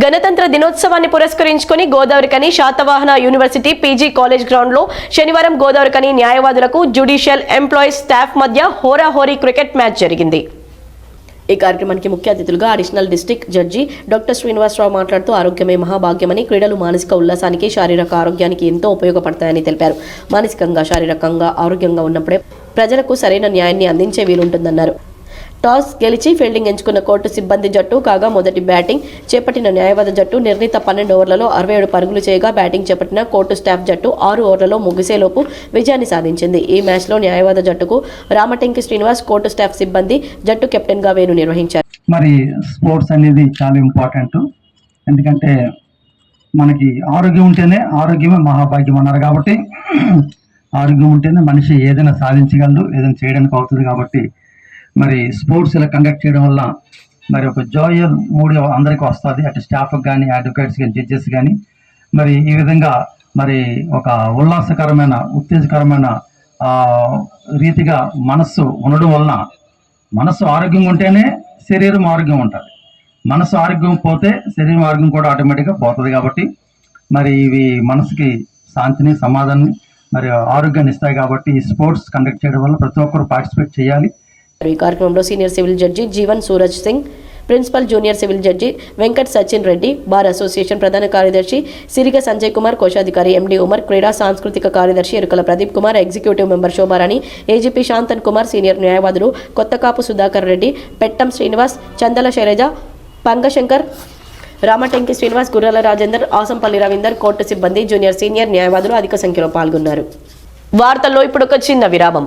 గణతంత్ర దినోత్సవాన్ని పురస్కరించుకుని Godavarikhani Satavahana university PG college గ్రౌండ్లో శనివారం గోదావరికని న్యాయవాదులకు జ్యుడిషియల్ ఎంప్లాయీస్ స్టాఫ్ మధ్య హోరాహోరీ క్రికెట్ మ్యాచ్ జరిగింది. ఈ కార్యక్రమానికి ముఖ్య అతిథులుగా additional district judge doctor Srinivasarao మాట్లాడుతూ ఆరోగ్యమే మహాభాగ్యమని క్రీడలు మానసిక ఉల్లాసానికి శారీరక ఆరోగ్యానికి ఎంతో ఉపయోగపడతాయని తెలిపారు. మానసికంగా శారీరకంగా ఆరోగ్యంగా ఉన్నప్పుడే ప్రజలకు సరైన న్యాయాన్ని అందించే వీలుంటుందన్నారు. టాస్ గెలిచి ఫీల్డింగ్ ఎంచుకున్న కోర్టు సిబ్బంది జట్టు కాగా మొదటి బ్యాటింగ్ చేపట్టిన న్యాయవాద జట్టు నిర్ణీత పన్నెండు ఓవర్లలో అరవై ఏడు పరుగులు చేయగా బ్యాటింగ్ చేపట్టిన కోర్టు స్టాఫ్ జట్టు ఆరు ఓవర్లలో ముగిసేలోపు విజయాన్ని సాధించింది. ఈ మ్యాచ్లో న్యాయవాద జట్టుకు రామటెంకి శ్రీనివాస్ కోర్టు స్టాఫ్ సిబ్బంది జట్టు కెప్టెన్గా వేణు నిర్వహించారు. మరి స్పోర్ట్స్ అనేది చాలా ఇంపార్టెంట్. ఎందుకంటే మనకి ఆరోగ్యం ఉంటేనే ఆరోగ్యమే మహాభాగ్యం అన్నారు కాబట్టి ఆరోగ్యం ఉంటేనే మనిషి ఏదైనా సాధించగలడు ఏదైనా చేయడానికి అవుతుంది కాబట్టి మరి స్పోర్ట్స్ ఇలా కండక్ట్ చేయడం వల్ల మరి ఒక జాయర్ మూడు అందరికీ వస్తుంది. అటు స్టాఫ్ కానీ అడ్వకేట్స్ కానీ జడ్జెస్ కానీ మరి ఈ విధంగా మరి ఒక ఉల్లాసకరమైన ఉత్తేజకరమైన రీతిగా మనస్సు ఉండడం వలన మనసు ఆరోగ్యంగా ఉంటేనే శరీరం ఆరోగ్యం ఉంటుంది. మనసు ఆరోగ్యం పోతే శరీరం ఆరోగ్యం కూడా ఆటోమేటిక్గా పోతుంది కాబట్టి మరి ఇవి మనసుకి శాంతిని సమాధానాన్ని మరి ఆరోగ్యాన్ని ఇస్తాయి కాబట్టి ఈ స్పోర్ట్స్ కండక్ట్ చేయడం వల్ల ప్రతి ఒక్కరు పార్టిసిపేట్ చేయాలి. ఈ కార్యక్రమంలో senior civil judge Jeevan Suraj Singh principal junior civil judge Venkat Sachin Reddy bar association ప్రధాన కార్యదర్శి సిరిగ సంజయ్ కుమార్ కోశాధికారి ఎండి ఉమర్ క్రీడా సాంస్కృతిక కార్యదర్శి Erukala Pradeep Kumar executive member Shobharani AGP Shantan Kumar senior న్యాయవాదులు కొత్తకాపు సుధాకర్ రెడ్డి పెట్టం శ్రీనివాస్ చందల శైలజ పంగశంకర్ రామటెంకి శ్రీనివాస్ గుర్రాల రాజేందర్ ఆసంపల్లి రవీందర్ కోర్టు సిబ్బంది జూనియర్ సీనియర్ న్యాయవాదులు అధిక సంఖ్యలో పాల్గొన్నారు. వార్తల్లో ఇప్పుడు ఒక చిన్న విరామం.